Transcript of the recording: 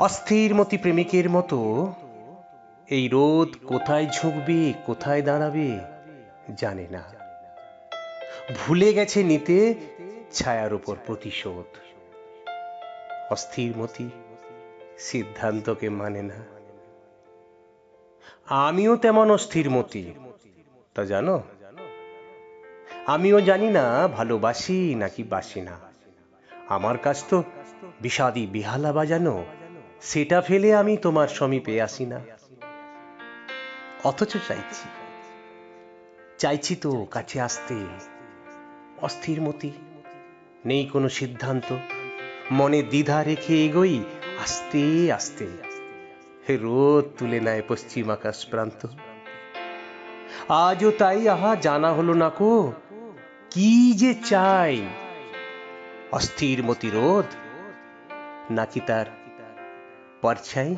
অস্থির মতি প্রেমিকের মতো, এই রোদ কোথায় ঝুঁকবে, কোথায় দাঁড়াবে, জানে না। ভুলে গেছে নিতে ছায়ার উপর প্রতিশোধ। অস্থির মতি সিদ্ধান্তকে মানে না। আমিও তেমন অস্থির মতি, তা জানো? আমিও জানি না ভালোবাসি নাকি বাসি না। আমার কাজ তো বিষাদি বিহালা বাজানো সেটা ফেলে আমি তোমার সমীপে আসি না। অথচ চাইছি। চাইছি তো কাছে আসতে। অস্থির মতি। নেই কোনো সিদ্ধান্ত। মনে দ্বিধা রেখে এগোই। আস্তে আস্তে। রোদ তুলে নেয় পশ্চিম আকাশ প্রান্ত। আজও তাই আহা, জানা হলো না কো। কি যে চাই? অস্থির মতি রোদ? নাকি তার पर्छ्याई